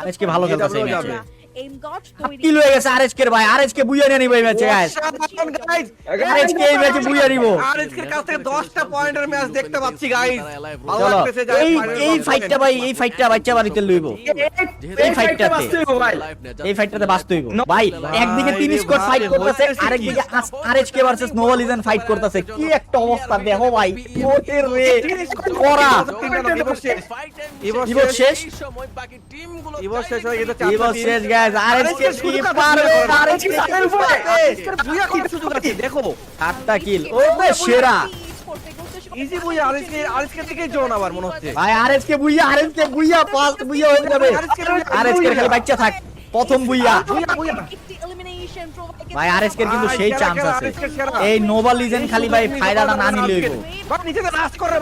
RSK ভালো খেলতেছে। কিল হয়ে গেছে আরএসকে ভাই? আরএসকে বুইয়া নিয়ে নিবে এই ম্যাচে গাইস। আরএসকে এই ম্যাচে বুইয়া নিব। আরএসকের কাছ থেকে 10টা পয়েন্টের ম্যাচ দেখতে পাচ্ছি গাইস ভালো লাগতেছে যাই এই এই ফাইটটা ভাই এই ফাইটটা বাচ্চা বাড়িতে লইব। এই ফাইটটাতে এই ফাইটটাতে বাঁচতে হইব। ভাই একদিকে তিন স্কোর ফাইট করতেছে আরেকদিকে আরএসকে ভার্সেস নোভালিজেন ফাইট করতেছে। কি একটা অবস্থা দেখো ভাই। ওটের রে। করা। ইভো শেষ। ইভো ইভো শেষ। শেষ ইভো শেষ হয়ে গেছে এই শেষ গাইস আরএসকে কি পারবে আরএসকে আজকের বুয়া কত সুযোগ আছে? দেখো আটটা কিল। ওরে সেরা। ইজি বুয়া আরএসকে আরএসকে থেকে জোন আবার মনে হচ্ছে। ভাই RSK Bhuiya RSK Bhuiya first Bhuiya হয়ে যাবে। আরএসকে খালি বাচ্চা থাক। প্রথম বুইয়া। ভাই আরএসকে কিন্তু সেই চান্স আছে। এই নোভাল লিজেন্ড খালি ভাই ফায়দাটা না নিলে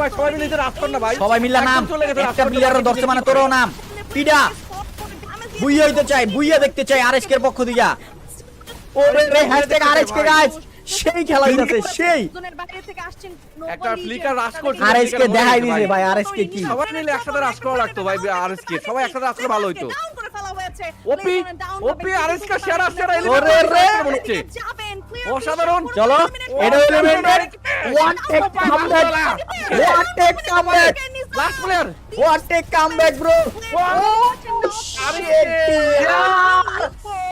ভাই সবাই মিলে নিজেদের কর না ভাই। সবাই মিলে নাম। একটা প্লেয়ারের। দর্শক মানে তোরও নাম। পিডা। বুইয়া হইতে চাই বুইয়া দেখতে চাই আরএসকের পক্ষ দিয়া ওরে রে হ্যাশট্যাগ আরএসকে গাইস সেই খেলা হইতাছে সেই। একটা ফ্লিকার রাজ করছে আরএসকে দেখাই দিছে ভাই। আরএসকে কি? সবাই মিলে একসাথে রাজ করা লাগতো ভাই আরএসকে সবাই একসাথে রাজ করে ভালো হইতো। ওপি ওপি আরএসকে সেরা সেরা ওরে রে। অসাধারণ চলো এটা mender one take comeback one take comeback last player one take comeback bro